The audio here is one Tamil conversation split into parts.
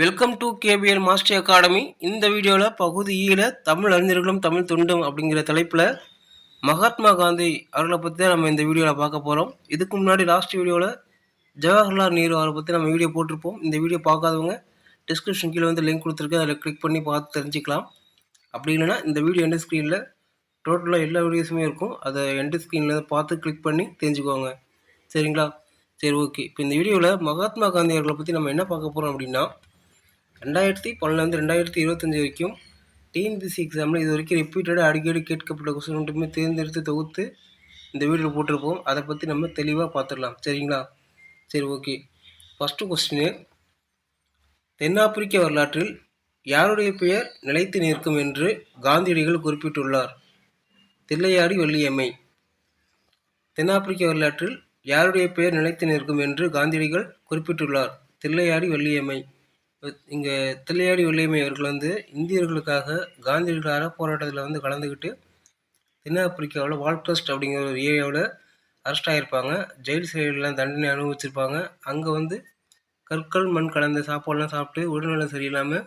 Welcome to KPL master academy இந்த வீடியோவில் பகுதி தமிழ் அறிஞர்களும் தமிழ் தொண்டும் அப்படிங்கிற தலைப்பில் மகாத்மா காந்தி அவர்களை பற்றி தான் நம்ம இந்த வீடியோவில் பார்க்க போகிறோம் இதுக்கு முன்னாடி லாஸ்ட் வீடியோவில் ஜவஹர்லால் நேரு அவரை பற்றி நம்ம வீடியோ போட்டிருப்போம். இந்த வீடியோ பார்க்காதவங்க டிஸ்கிரிப்ஷன் கீழே வந்து லிங்க் கொடுத்துருக்கேன். அதில் கிளிக் பண்ணி பார்த்து தெரிஞ்சுக்கலாம். அப்படி இல்லைன்னா இந்த வீடியோ எண்ட் ஸ்க்ரீனில் டோட்டலாக எல்லா வீடியோஸுமே இருக்கும். அதை எண்ட் ஸ்க்ரீனில் பார்த்து கிளிக் பண்ணி தெரிஞ்சுக்கோங்க. சரிங்களா? சரி ஓகே இப்போ இந்த வீடியோவில் மகாத்மா காந்தி அவர்களை பற்றி நம்ம என்ன பார்க்க போகிறோம் அப்படின்னா ரெண்டாயிரத்தி பன்னெண்டு ரெண்டாயிரத்தி இருபத்தஞ்சி வரைக்கும் டிஎன்பிசி எக்ஸாமில் இது வரைக்கும் ரிப்பீட்டடாக அடிக்கடி கேட்கப்பட்ட கொஸ்டின் மட்டுமே தேர்ந்தெடுத்து தொகுத்து இந்த வீடியோவில் போட்டிருப்போம். அதை பற்றி நம்ம தெளிவாக பார்த்துடலாம் சரிங்களா? சரி ஓகே. ஃபஸ்ட்டு கொஸ்டின் தென்னாப்பிரிக்க வரலாற்றில் யாருடைய பெயர் நிலைத்து நிற்கும் என்று காந்தியடிகள் குறிப்பிட்டுள்ளார்? தில்லையாடி வள்ளியம்மை. தென்னாப்பிரிக்க வரலாற்றில் யாருடைய பெயர் நிலைத்து நிற்கும் என்று காந்தியடிகள் குறிப்பிட்டுள்ளார்? தில்லையாடி வள்ளியம்மை. இங்கே தில்லையாடி வள்ளியம்மை அவர்கள் வந்து இந்தியர்களுக்காக காந்தியடிகள் போராட்டத்தில் வந்து கலந்துக்கிட்டு தென்னாப்பிரிக்காவில் வால்ட்ரஸ்ட் அப்படிங்கிற ஒரு ஏரியாவில் அரெஸ்ட் ஆகியிருப்பாங்க ஜெயில் சிறையிலாம் தண்டனை அனுபவிச்சிருப்பாங்க. அங்கே வந்து கற்கள் மண் கலந்த சாப்பாடுலாம் சாப்பிட்டு உடல்நலம் சரியில்லாமல்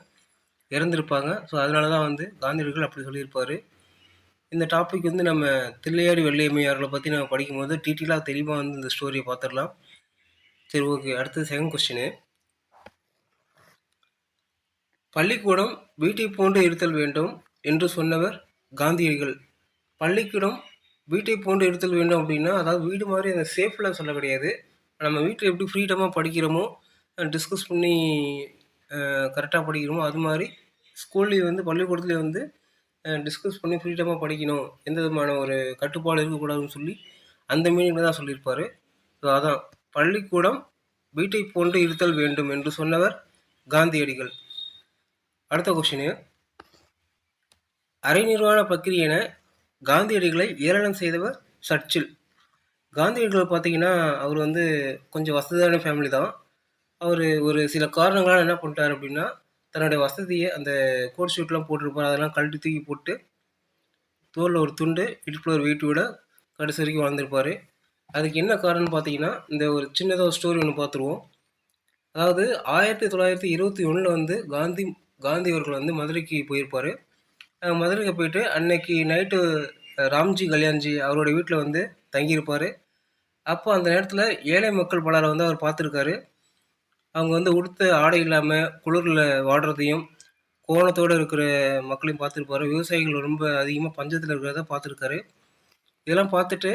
இறந்துருப்பாங்க. ஸோ அதனால தான் வந்து காந்தியடிகள் அப்படி சொல்லியிருப்பார். இந்த டாபிக் வந்து நம்ம தில்லையாடி வெள்ளையம்மையார்களை பற்றி நம்ம படிக்கும்போது டீட்டெயிலாக தெளிவாக வந்து இந்த ஸ்டோரியை பார்த்துடலாம். சரி ஓகே அடுத்தது செகண்ட் கொஸ்டின் பள்ளிக்கூடம் வீட்டை போன்று இருத்தல் வேண்டும் என்று சொன்னவர் காந்தியடிகள். பள்ளிக்கூடம் வீட்டை போன்று இருத்தல் வேண்டும் அப்படின்னா அதாவது வீடு மாதிரி அந்த சேஃபில் சொல்ல கிடையாது. நம்ம வீட்டில் எப்படி ஃப்ரீடமாக படிக்கிறோமோ டிஸ்கஸ் பண்ணி கரெக்டாக படிக்கிறோமோ அது மாதிரி ஸ்கூல்லேயும் வந்து பள்ளிக்கூடத்துலேயும் வந்து டிஸ்கஸ் பண்ணி ஃப்ரீடமாக படிக்கணும். எந்த விதமான ஒரு கட்டுப்பாடு இருக்கக்கூடாதுன்னு சொல்லி அந்த மீனிங்கில் தான் சொல்லியிருப்பார். ஸோ அதான். பள்ளிக்கூடம் வீட்டை போன்று இருத்தல் வேண்டும் என்று சொன்னவர் காந்தியடிகள். அடுத்த கொஷினு அரைநிர்வாண பக்கிரி என காந்தியடிகளை ஏளனம் செய்தவர் சர்ச்சில். காந்தியடிகள் பார்த்தீங்கன்னா அவர் வந்து கொஞ்சம் வசதியான ஃபேமிலி தான். அவர் ஒரு சில காரணங்களால் என்ன பண்ணிட்டார் அப்படின்னா தன்னுடைய வசதியை அந்த கோட் ஷூட்லாம் போட்டிருப்பார். அதெல்லாம் கழட்டி தூக்கி போட்டு தோலில் ஒரு துண்டு இடுப்பில் ஒரு வெயிட்டோட கடைசி வரைக்கும் வாழ்ந்திருப்பார். அதுக்கு என்ன காரணம்னு பார்த்தீங்கன்னா இந்த ஒரு சின்னதாக ஒரு ஸ்டோரி ஒன்று பார்த்துருவோம். அதாவது ஆயிரத்தி தொள்ளாயிரத்தி இருபத்தி ஒன்றில் வந்து காந்தி காந்தி அவர்கள் வந்து மதுரைக்கு போயிருப்பார். மதுரைக்கு போயிட்டு அன்னைக்கு நைட்டு ராம்ஜி கல்யாண்ஜி அவரோட வீட்டில் வந்து தங்கியிருப்பார். அப்போ அந்த நேரத்தில் ஏழை மக்கள் பலரை வந்து அவர் பார்த்துருக்காரு. அவங்க வந்து உடுத்த ஆடை இல்லாமல் குளிரில் வாடுறதையும் கோணத்தோடு இருக்கிற மக்களையும் பார்த்துருப்பாரு. விவசாயிகள் ரொம்ப அதிகமாக பஞ்சத்தில் இருக்கிறத பார்த்துருக்காரு. இதெல்லாம் பார்த்துட்டு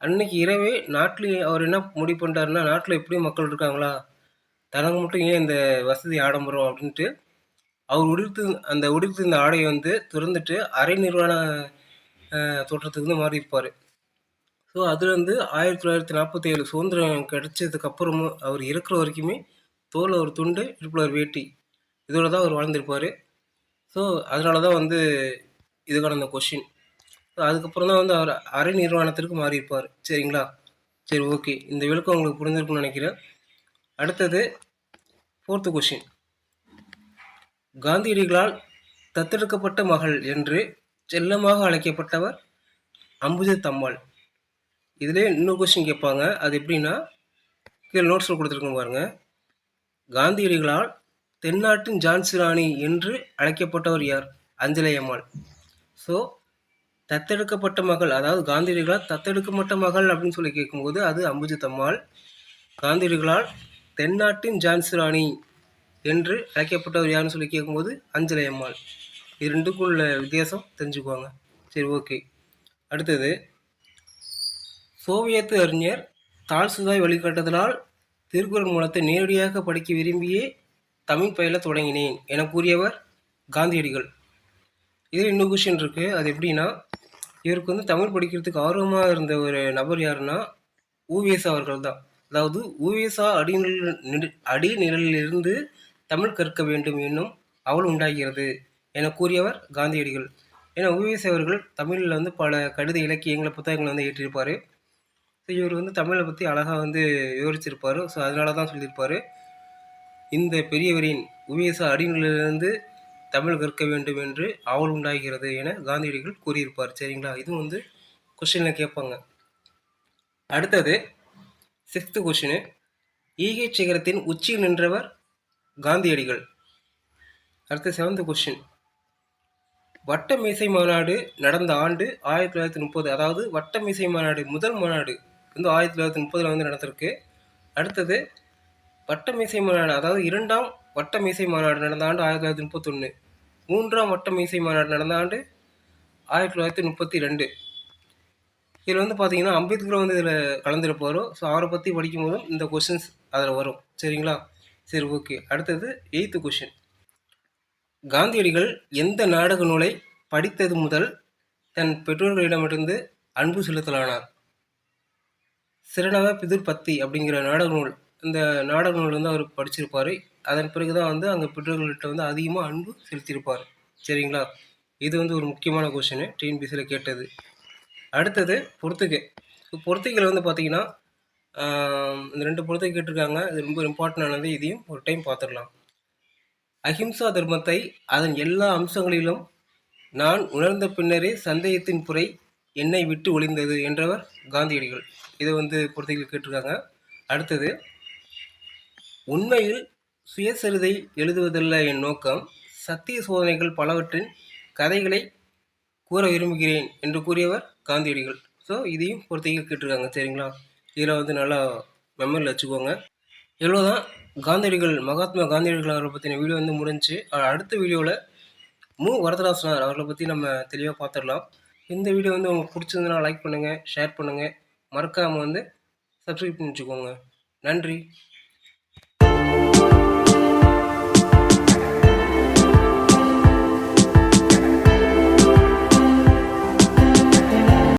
அன்னைக்கு இரவே நாட்டில் அவர் என்ன முடிவு பண்ணிட்டாருன்னா நாட்டில் எப்படியும் மக்கள் இருக்காங்களா? தனக்கு மட்டும் ஏன் இந்த வசதி ஆடம்பரம் அப்படின்ட்டு அவர் உடுத்து அந்த உடுத்து ஆடையை வந்து திறந்துட்டு அரை நிர்வாண தோற்றத்துக்கு வந்து மாறியிருப்பார். ஸோ அதுலேருந்து ஆயிரத்தி தொள்ளாயிரத்தி நாற்பத்தி ஏழு சுதந்திரம் கிடைச்சதுக்கு அப்புறமும் அவர் இருக்கிற வரைக்குமே தோலில் ஒரு துண்டு இடுப்பில் ஒரு வேட்டி இதோட தான் அவர் வாழ்ந்திருப்பார். ஸோ அதனால தான் வந்து இதுக்கான அந்த கொஷின் ஸோ அதுக்கப்புறம் தான் வந்து அவர் அரை நிர்வாணத்திற்கு மாறியிருப்பார். சரிங்களா? சரி ஓகே இந்த விளக்கம் உங்களுக்கு புரிஞ்சிருக்குன்னு நினைக்கிறேன். அடுத்தது ஃபோர்த்து கொஷின் காந்தியடிகளால் தத்தெடுக்கப்பட்ட மகள் என்று செல்லமாக அழைக்கப்பட்டவர் அம்புஜத்தம்மாள் இதிலே இன்னொரு கொஸ்டின் கேட்பாங்க. அது எப்படின்னா கீழே நோட்ஸில் கொடுத்துருக்கோம் பாருங்க. காந்தியடிகளால் தென்னாட்டின் ஜான்சி ராணி என்று அழைக்கப்பட்டவர் யார்? அஞ்சலையம்மாள் ஸோ தத்தெடுக்கப்பட்ட மகள் அதாவது காந்தியடிகளால் தத்தெடுக்கப்பட்ட மகள் அப்படின்னு சொல்லி கேட்கும்போது அது அம்புஜத்தம்மாள் காந்தியடிகளால் தென்னாட்டின் ஜான்சி ராணி என்று அழைக்கப்பட்டவர் யாருன்னு சொல்லி கேட்கும்போது அஞ்சலை அம்மாள். இது ரெண்டுக்குள்ள வித்தியாசம் தெரிஞ்சுக்குவாங்க. சரி ஓகே அடுத்தது சோவியத்து அறிஞர் தால்சுதாய் வழிகாட்டுதலால் திருக்குறள் மூலத்தை நேரடியாக படிக்க விரும்பியே தமிழ் பயில தொடங்கினேன் என கூறியவர் காந்தியடிகள். இதில் இன்னொரு கொஷின் இருக்குது அது எப்படின்னா இவருக்கு வந்து தமிழ் படிக்கிறதுக்கு ஆர்வமாக இருந்த ஒரு நபர் யாருன்னா ஊவேசா அவர்கள் தான். அதாவது ஊவேசா அடிநிழல் அடிநிழலிலிருந்து தமிழ் கற்க வேண்டும் என்னும் அவள் உண்டாகிறது என கூறியவர் காந்தியடிகள். ஏன்னா உவிஎஸ் அவர்கள் தமிழில் வந்து பல கடித இலக்கியங்களை புத்தகங்களை வந்து ஏற்றிருப்பார். ஸோ இவர் வந்து தமிழை பற்றி அழகாக வந்து விவரிச்சிருப்பார். ஸோ அதனால தான் சொல்லியிருப்பார். இந்த பெரியவரின் உவேச அடிநிலையிலிருந்து தமிழ் கற்க வேண்டும் என்று ஆவல் உண்டாகிறது என காந்தியடிகள் கூறியிருப்பார். சரிங்களா? இதுவும் வந்து கொஷினில் கேட்பாங்க. அடுத்தது சிக்ஸ்த்து கொஷினு ஈகை சிகரத்தின் உச்சியில் நின்றவர் காந்தியடிகள். அடுத்த செவன்த் கொஸ்டின் வட்ட மீசை மாநாடு நடந்த ஆண்டு ஆயிரத்தி தொள்ளாயிரத்தி முப்பது அதாவது வட்ட மீசை மாநாடு முதல் மாநாடு வந்து ஆயிரத்தி தொள்ளாயிரத்தி முப்பதில் வந்து நடந்திருக்கு. அடுத்தது வட்ட மீசை மாநாடு அதாவது இரண்டாம் வட்ட மீசை மாநாடு நடந்த ஆண்டு ஆயிரத்தி தொள்ளாயிரத்தி முப்பத்தொன்று மூன்றாம் வட்ட மீசை மாநாடு நடந்த ஆண்டு ஆயிரத்தி தொள்ளாயிரத்தி முப்பத்தி ரெண்டு. இதில் வந்து பார்த்தீங்கன்னா அம்பேத்கர் வந்து இதில் கலந்துருப்பாரோ. ஸோ அவரை பற்றி படிக்கும் போதும் இந்த கொஷின்ஸ் அதில் வரும். சரிங்களா? சரி ஓகே அடுத்தது எயித்து கொஷின் காந்தியடிகள் எந்த நாடக நூலை படித்தது முதல் தன் பெற்றோர்களிடமிருந்து அன்பு செலுத்தலானார்? சிறனவ பிதுர் பத்தி அப்படிங்கிற நாடக நூல். இந்த நாடக நூல் வந்து அவர் படிச்சிருப்பார். அதன் பிறகு தான் வந்து அங்கே பெற்றோர்கள்ட்ட வந்து அதிகமாக அன்பு செலுத்தியிருப்பார். சரிங்களா? இது வந்து ஒரு முக்கியமான கொஷின் டிஎன்பிசியில் கேட்டது. அடுத்தது பொறுத்துகை. பொறுத்துகையில் வந்து பார்த்திங்கன்னா இந்த ரெண்டு பொறுத்துகை கேட்டிருக்காங்க. இது ரொம்ப இம்பார்ட்டண்டானது இதையும் ஒரு டைம் பார்த்துடலாம். அஹிம்சா தர்மத்தை அதன் எல்லா அம்சங்களிலும் நான் உணர்ந்த பின்னரே சந்தேகத்தின் புரை என்னை விட்டு ஒளிந்தது என்றவர் காந்தியடிகள். இதை வந்து பொறுத்தைகள் கேட்டிருக்காங்க. அடுத்தது உண்மையில் சுயசரிதை எழுதுவதல்ல என் நோக்கம். சத்திய சோதனைகள் பலவற்றின் கதைகளை கூற விரும்புகிறேன் என்று கூறியவர் காந்தியடிகள். ஸோ இதையும் பொறுத்தைகள் கேட்டிருக்காங்க. சரிங்களா? இதில் வந்து நல்லா மெமரியில் வச்சுக்கோங்க. இவ்வளோதான் காந்தியடிகள் மகாத்மா காந்தியடிகள் அவரை பற்றின வீடியோ வந்து முடிஞ்சு அடுத்த வீடியோவில் மு. வரதராசனார் அவர்களை பற்றி நம்ம தெளிவாக பார்த்துடலாம். இந்த வீடியோ வந்து உங்களுக்கு பிடிச்சிருந்தனா லைக் பண்ணுங்கள் ஷேர் பண்ணுங்கள் மறக்காமல் வந்து சப்ஸ்கிரைப் பண்ணி வச்சுக்கோங்க. நன்றி.